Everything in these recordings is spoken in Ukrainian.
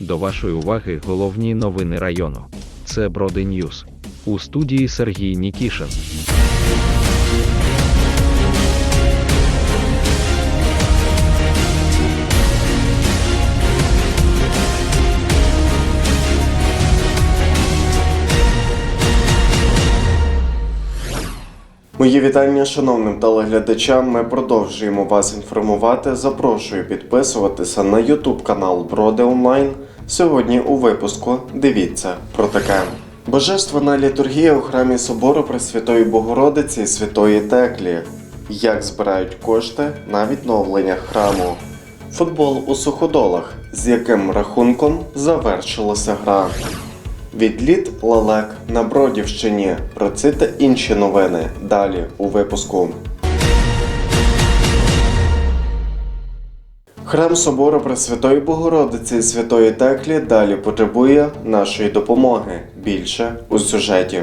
До вашої уваги головні новини району. Це Броди Ньюз. У студії Сергій Нікішин. Мої вітання шановним телеглядачам. Ми продовжуємо вас інформувати. Запрошую підписуватися на YouTube канал Броди Онлайн. Сьогодні у випуску дивіться про таке. Божественна літургія у храмі собору Пресвятої Богородиці і Святої Теклі. Як збирають кошти на відновлення храму. Футбол у суходолах, з яким рахунком завершилася гра. Відліт лелек на Бродівщині. Про це та інші новини далі у випуску. Храм собору Пресвятої Богородиці і Святої Теклі далі потребує нашої допомоги. Більше у сюжеті.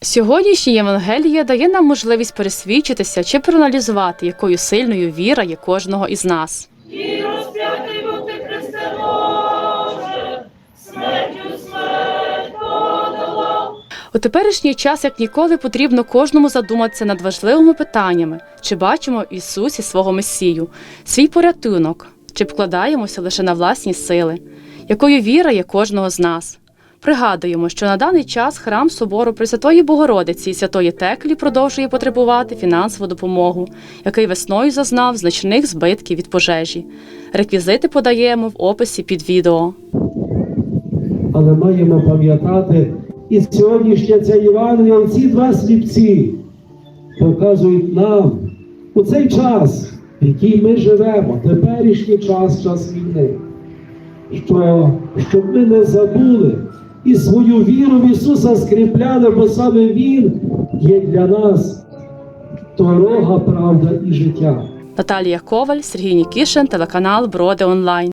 Сьогоднішнє Євангеліє дає нам можливість пересвідчитися чи проаналізувати, якою сильною віра є кожного із нас. І розп'ятий був Христе Боже, смертю смерть подолав. У теперішній час, як ніколи, потрібно кожному задуматися над важливими питаннями: чи бачимо в Ісусі свого Месію, свій порятунок, чи вкладаємося лише на власні сили, якою віра є кожного з нас. Пригадуємо, що на даний час храм собору Пресвятої Богородиці і Святої Теклі продовжує потребувати фінансову допомогу, який весною зазнав значних збитків від пожежі. Реквізити подаємо в описі під відео. але маємо пам'ятати, і сьогоднішня ця Євангелія, ці два сліпці показують нам у цей час, в який ми живемо, теперішній час, час війни, що, щоб ми не забули і свою віру в Ісуса скріпляли, бо саме Він є для нас дорога, правда і життя. Наталія Коваль, Сергій Нікішин, телеканал Броди Онлайн.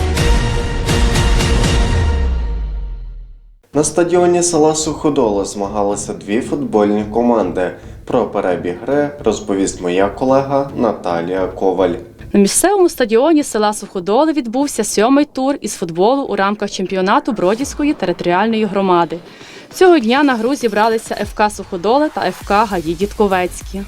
На стадіоні села Суходола змагалися дві футбольні команди. Про перебіг гри розповість моя колега Наталія Коваль. На місцевому стадіоні села Суходоли відбувся сьомий тур із футболу у рамках чемпіонату Бродівської територіальної громади. Цього дня на гру зібралися ФК Суходоли та ФК Гаї Дідковецькі.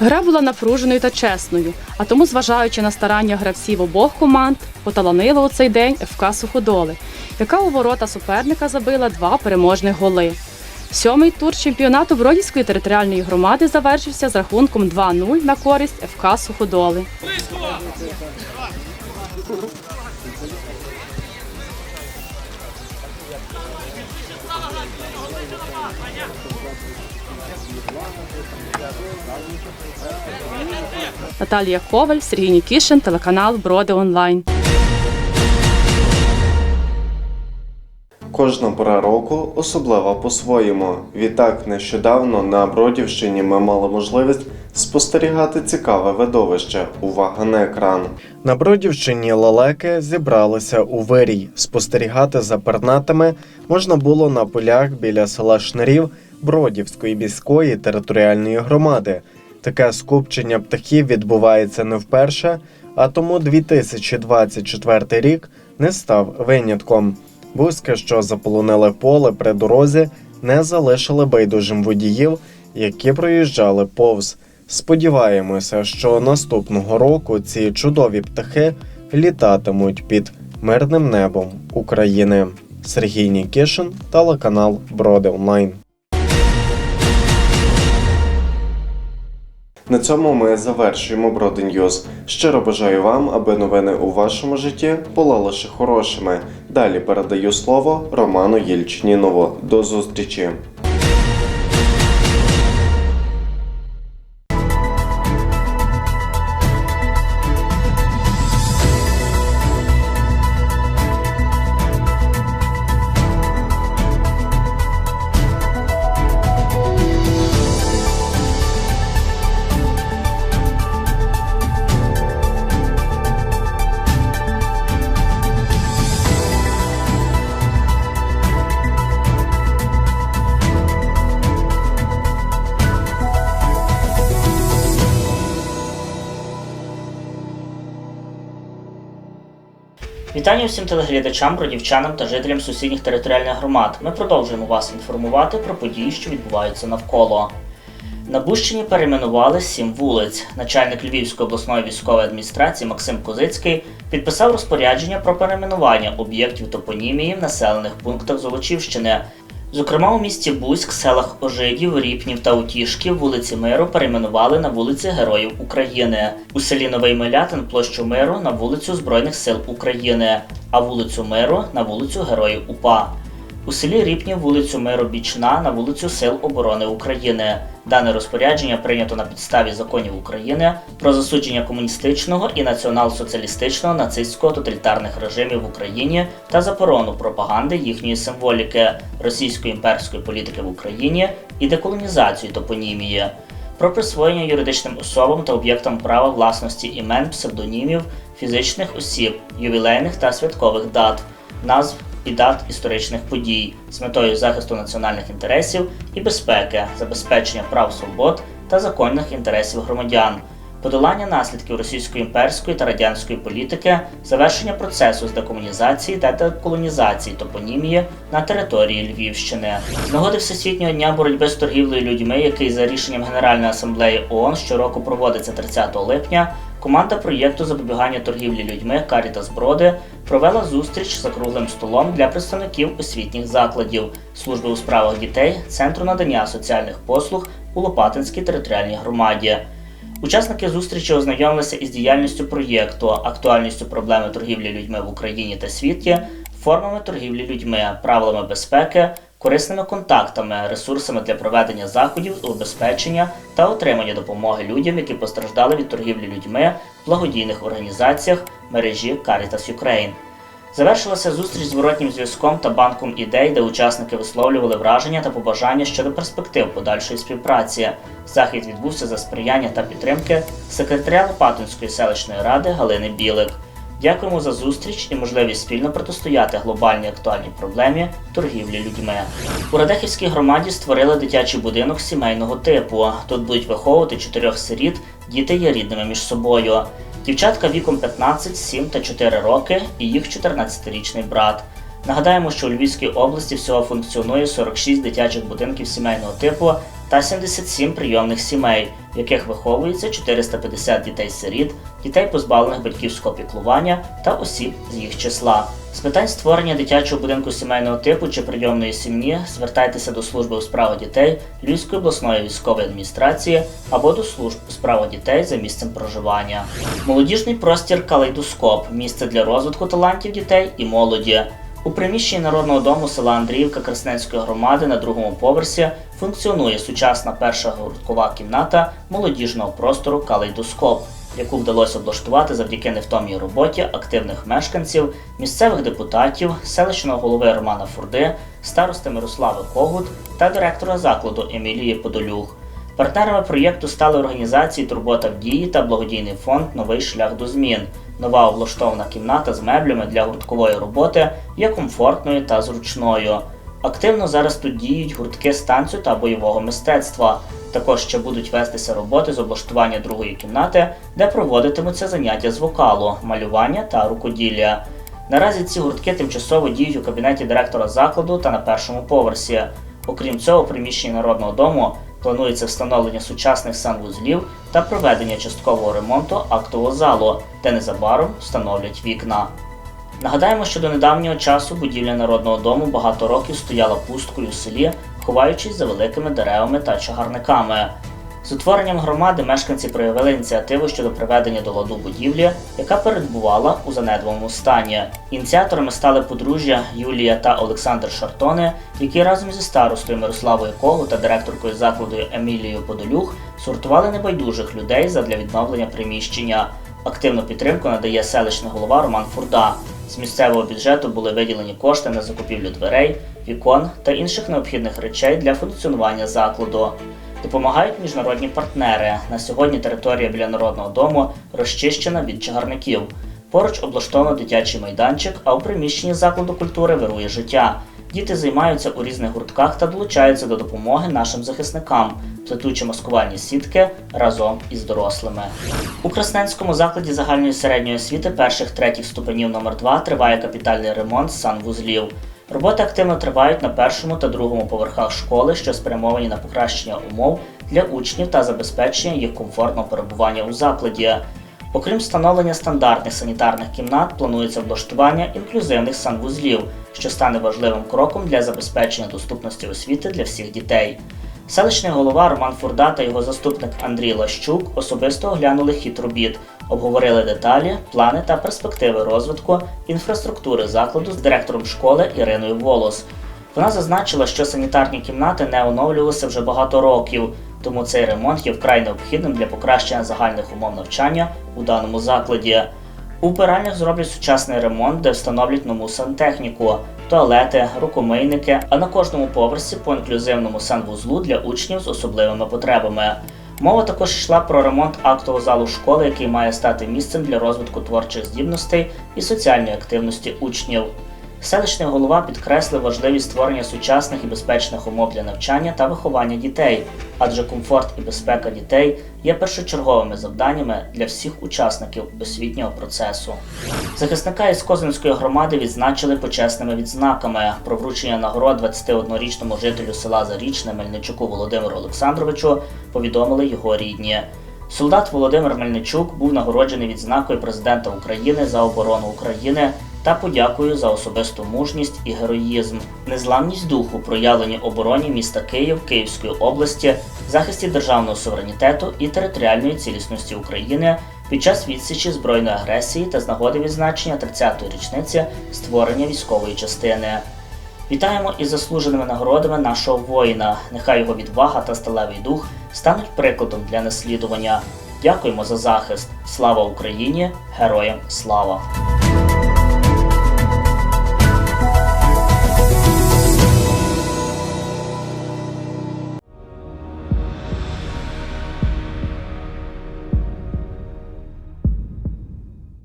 Гра була напруженою та чесною, а тому, зважаючи на старання гравців обох команд, поталанило у цей день ФК Суходоли, яка у ворота суперника забила два переможних голи. Сьомий тур чемпіонату Бродівської територіальної громади завершився з рахунком 2-0 на користь ФК Суходоли. Наталія Коваль, Сергій Нікішин, телеканал Броди Онлайн. Кожна пора року особлива по-своєму. Відтак, нещодавно на Бродівщині ми мали можливість спостерігати цікаве видовище. Увага на екран. На Бродівщині лелеки зібралися у вирій. Спостерігати за пернатами можна було на полях біля села Шнирів Бродівської міської територіальної громади. Таке скупчення птахів відбувається не вперше, а тому 2024 рік не став винятком. Бузьки, що заполонили поле при дорозі, не залишили байдужим водіїв, які проїжджали повз. Сподіваємося, що наступного року ці чудові птахи літатимуть під мирним небом України. Сергій Нікішин, телеканал Броди Онлайн. На цьому ми завершуємо Броди Ньюз. Щиро бажаю вам, аби новини у вашому житті були лише хорошими. Далі передаю слово Роману Єльчинінову. До зустрічі! Вітання всім телеглядачам, бродівчанам та жителям сусідніх територіальних громад. Ми продовжуємо вас інформувати про події, що відбуваються навколо. На Бущині перейменували сім вулиць. Начальник Львівської обласної військової адміністрації Максим Козицький підписав розпорядження про перейменування об'єктів топонімії в населених пунктах Золочівщини. Зокрема, у місті Бузьк, селах Ожидів, Ріпнів та Утішків вулиці Миру перейменували на вулиці Героїв України. У селі Новий Милятин площу Миру на вулицю Збройних сил України, а вулицю Миру на вулицю Героїв УПА. У селі Ріпнів вулицю Миру Бічна на вулицю Сил оборони України. Дане розпорядження прийнято на підставі законів України про засудження комуністичного і націонал-соціалістичного нацистського тоталітарних режимів в Україні та заборону пропаганди їхньої символіки, російської імперської політики в Україні і деколонізацію топонімії. Про присвоєння юридичним особам та об'єктам права власності імен, псевдонімів, фізичних осіб, ювілейних та святкових дат, назв і дат історичних подій з метою захисту національних інтересів і безпеки, забезпечення прав свобод та законних інтересів громадян, подолання наслідків російської імперської та радянської політики, завершення процесу з декомунізації та деколонізації топонімії на території Львівщини. З нагоди Всесвітнього дня боротьби з торгівлею людьми, який за рішенням Генеральної асамблеї ООН щороку проводиться 30 липня. Команда проєкту запобігання торгівлі людьми Карітас Броди провела зустріч за круглим столом для представників освітніх закладів, служби у справах дітей, центру надання соціальних послуг у Лопатинській територіальній громаді. Учасники зустрічі ознайомилися із діяльністю проєкту, актуальністю проблеми торгівлі людьми в Україні та світі, формами торгівлі людьми, правилами безпеки, корисними контактами, ресурсами для проведення заходів з убезпечення та отримання допомоги людям, які постраждали від торгівлі людьми в благодійних організаціях мережі Caritas Ukraine. Завершилася зустріч з зворотнім зв'язком та банком ідей, де учасники висловлювали враження та побажання щодо перспектив подальшої співпраці. Захід відбувся за сприяння та підтримки секретаря Лопатинської селищної ради Галини Білик. Дякуємо за зустріч і можливість спільно протистояти глобальній актуальній проблемі торгівлі людьми. У Радехівській громаді створили дитячий будинок сімейного типу. Тут будуть виховувати чотирьох сиріт, діти є рідними між собою. Дівчатка віком 15, 7 та 4 роки і їх 14-річний брат. Нагадаємо, що у Львівській області всього функціонує 46 дитячих будинків сімейного типу та 77 прийомних сімей, в яких виховується 450 дітей-сиріт, дітей позбавлених батьківського піклування та осіб з їх числа. З питань створення дитячого будинку сімейного типу чи прийомної сім'ї звертайтеся до служби у справах дітей Львівської обласної військової адміністрації або до служб у справах дітей за місцем проживання. Молодіжний простір Калейдоскоп місце для розвитку талантів дітей і молоді. У приміщенні Народного дому села Андріївка Красненської громади на другому поверсі функціонує сучасна перша гурткова кімната молодіжного простору Калейдоскоп, яку вдалося облаштувати завдяки невтомній роботі активних мешканців, місцевих депутатів, селищного голови Романа Фурди, старости Мирослави Когут та директора закладу Емілії Подолюх. Партнерами проєкту стали організації Турбота в дії та благодійний фонд Новий шлях до змін. Нова облаштована кімната з меблями для гурткової роботи є комфортною та зручною. Активно зараз тут діють гуртки з танцю та бойового мистецтва. Також ще будуть вестися роботи з облаштування другої кімнати, де проводитимуться заняття з вокалу, малювання та рукоділля. Наразі ці гуртки тимчасово діють у кабінеті директора закладу та на першому поверсі. Окрім цього, у приміщенні народного дому планується встановлення сучасних санвузлів та проведення часткового ремонту актового залу, де незабаром встановлять вікна. Нагадаємо, що до недавнього часу будівля народного дому багато років стояла пусткою в селі, ховаючись за великими деревами та чагарниками. З утворенням громади мешканці проявили ініціативу щодо приведення до ладу будівлі, яка перебувала у занедбаному стані. Ініціаторами стали подружжя Юлія та Олександр Шартони, які разом зі старостою Мирославою Когу та директоркою закладу Емілією Подолюх сортували небайдужих людей задля відновлення приміщення. Активну підтримку надає селищний голова Роман Фурда. З місцевого бюджету були виділені кошти на закупівлю дверей, вікон та інших необхідних речей для функціонування закладу. Допомагають міжнародні партнери. На сьогодні територія біля народного дому розчищена від чагарників. Поруч облаштовано дитячий майданчик, а у приміщенні закладу культури вирує життя. Діти займаються у різних гуртках та долучаються до допомоги нашим захисникам, плетучи маскувальні сітки разом із дорослими. У Красненському закладі загальної середньої освіти перших третіх ступенів номер 2 триває капітальний ремонт санвузлів. Роботи активно тривають на першому та другому поверхах школи, що спрямовані на покращення умов для учнів та забезпечення їх комфортного перебування у закладі. Окрім встановлення стандартних санітарних кімнат, планується влаштування інклюзивних санвузлів, що стане важливим кроком для забезпечення доступності освіти для всіх дітей. Селищний голова Роман Фурда та його заступник Андрій Лащук особисто оглянули хід робіт, обговорили деталі, плани та перспективи розвитку інфраструктури закладу з директором школи Іриною Волос. Вона зазначила, що санітарні кімнати не оновлювалися вже багато років, тому цей ремонт є вкрай необхідним для покращення загальних умов навчання у даному закладі. У пиральнях зроблять сучасний ремонт, де встановлять нову сантехніку, туалети, рукомийники, а на кожному поверсі по інклюзивному санвузлу для учнів з особливими потребами. Мова також йшла про ремонт актового залу школи, який має стати місцем для розвитку творчих здібностей і соціальної активності учнів. Селищний голова підкреслив важливість створення сучасних і безпечних умов для навчання та виховання дітей, адже комфорт і безпека дітей є першочерговими завданнями для всіх учасників освітнього процесу. Захисника із Козинської громади відзначили почесними відзнаками. Про вручення нагород 21-річному жителю села Зарічне Мельничуку Володимиру Олександровичу повідомили його рідні. Солдат Володимир Мельничук був нагороджений відзнакою президента України за оборону України та подякою за особисту мужність і героїзм, незламність духу, проявлені обороні міста Київ, Київської області, захисті державного суверенітету і територіальної цілісності України під час відсічі збройної агресії та з нагоди відзначення 30-ї річниці створення військової частини. Вітаємо із заслуженими нагородами нашого воїна. Нехай його відвага та сталевий дух стануть прикладом для наслідування. Дякуємо за захист. Слава Україні! Героям слава!